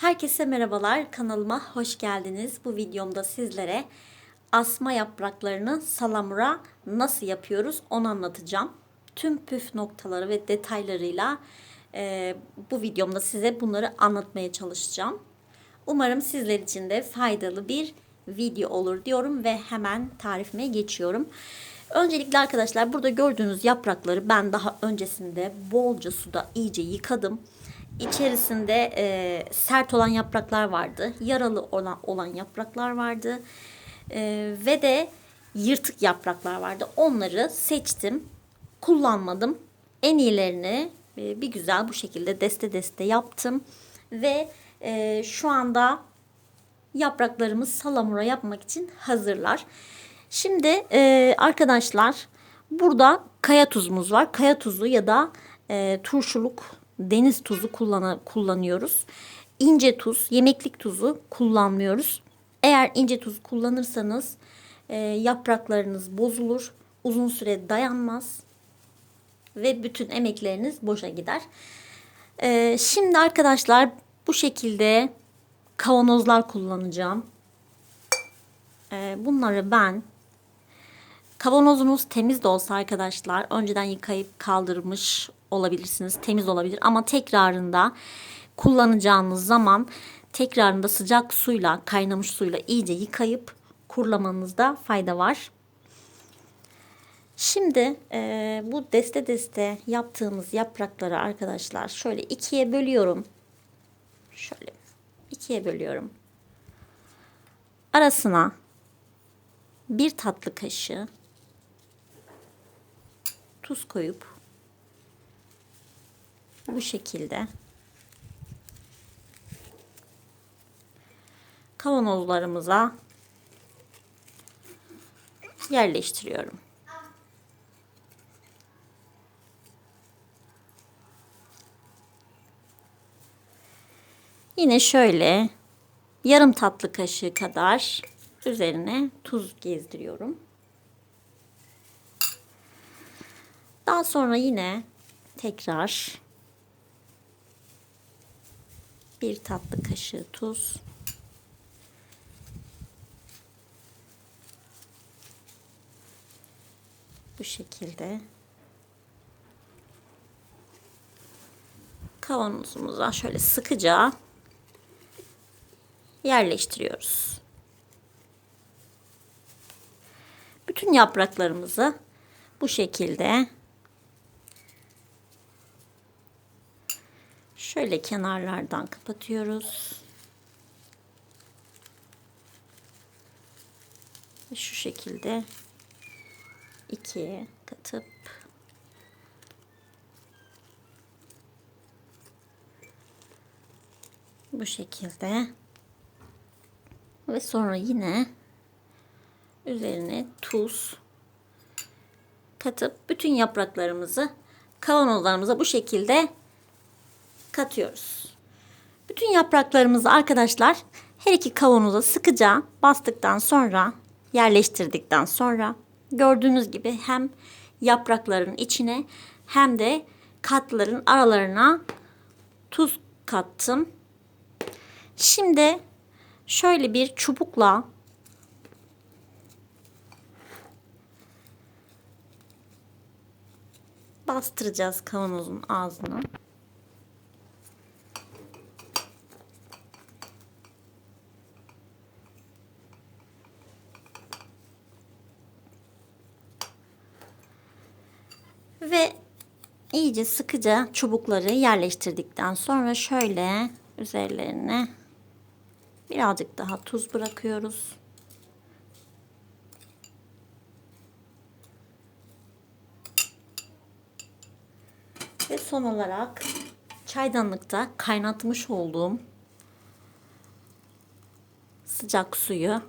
Herkese merhabalar. Kanalıma hoş geldiniz. Bu videomda sizlere asma yapraklarını salamura nasıl yapıyoruz onu anlatacağım. Tüm püf noktaları ve detaylarıyla e, bu videomda size bunları anlatmaya çalışacağım. Umarım sizler için de faydalı bir video olur diyorum ve hemen tarifime geçiyorum. Öncelikle arkadaşlar burada gördüğünüz yaprakları ben daha öncesinde bolca suda iyice yıkadım. İçerisinde e, sert olan yapraklar vardı, yaralı olan, olan yapraklar vardı e, ve de yırtık yapraklar vardı. Onları seçtim, kullanmadım. En iyilerini e, bir güzel bu şekilde deste deste yaptım ve e, şu anda yapraklarımız salamura yapmak için hazırlar. Şimdi e, arkadaşlar burada kaya tuzumuz var. Kaya tuzu ya da e, turşuluk deniz tuzu kullan kullanıyoruz. İnce tuz, yemeklik tuzu kullanmıyoruz. Eğer ince tuz kullanırsanız e, yapraklarınız bozulur, uzun süre dayanmaz ve bütün emekleriniz boşa gider. E, şimdi arkadaşlar bu şekilde kavanozlar kullanacağım. E, bunları ben kavanozunuz temiz de olsa arkadaşlar önceden yıkayıp kaldırmış olabilirsiniz. Temiz olabilir ama tekrarında kullanacağınız zaman tekrarında sıcak suyla kaynamış suyla iyice yıkayıp kurulamanızda fayda var. Şimdi e, bu deste deste yaptığımız yaprakları arkadaşlar şöyle ikiye bölüyorum. Şöyle ikiye bölüyorum. Arasına bir tatlı kaşığı tuz koyup bu şekilde kavanozlarımıza yerleştiriyorum. Yine şöyle yarım tatlı kaşığı kadar üzerine tuz gezdiriyorum. Daha sonra yine tekrar bir tatlı kaşığı tuz. Bu şekilde kavanozumuza şöyle sıkıca yerleştiriyoruz. Bütün yapraklarımızı bu şekilde şöyle kenarlardan kapatıyoruz. Şu şekilde ikiye katıp bu şekilde ve sonra yine üzerine tuz katıp bütün yapraklarımızı kavanozlarımıza bu şekilde katıyoruz. Bütün yapraklarımızı arkadaşlar her iki kavanoza sıkıca bastıktan sonra yerleştirdikten sonra gördüğünüz gibi hem yaprakların içine hem de katların aralarına tuz kattım. Şimdi şöyle bir çubukla bastıracağız kavanozun ağzını. Ve iyice sıkıca çubukları yerleştirdikten sonra şöyle üzerlerine birazcık daha tuz bırakıyoruz. Ve son olarak çaydanlıkta kaynatmış olduğum sıcak suyu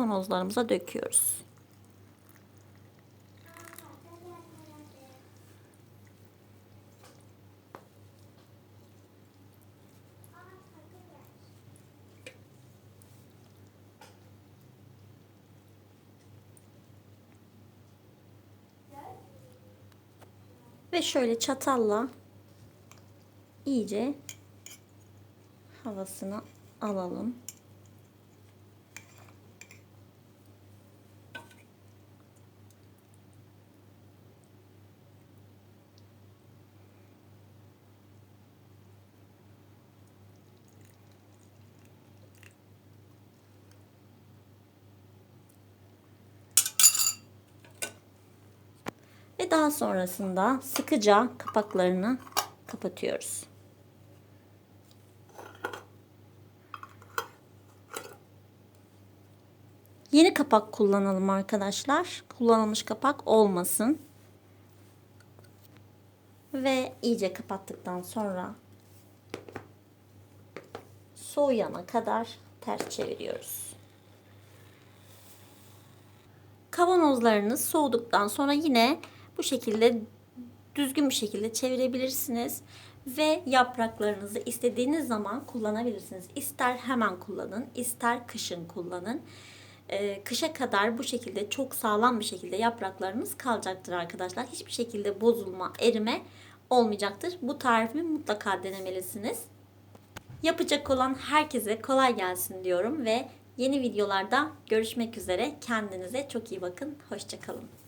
kavanozlarımıza döküyoruz. Ve şöyle çatalla iyice havasını alalım. Ve daha sonrasında sıkıca kapaklarını kapatıyoruz. Yeni kapak kullanalım arkadaşlar. Kullanılmış kapak olmasın. Ve iyice kapattıktan sonra soğuyana kadar ters çeviriyoruz. Kavanozlarınız soğuduktan sonra yine bu şekilde düzgün bir şekilde çevirebilirsiniz ve yapraklarınızı istediğiniz zaman kullanabilirsiniz. İster hemen kullanın, ister kışın kullanın. Ee, kışa kadar bu şekilde çok sağlam bir şekilde yapraklarınız kalacaktır arkadaşlar. Hiçbir şekilde bozulma, erime olmayacaktır. Bu tarifi mutlaka denemelisiniz. Yapacak olan herkese kolay gelsin diyorum ve yeni videolarda görüşmek üzere. Kendinize çok iyi bakın. Hoşçakalın.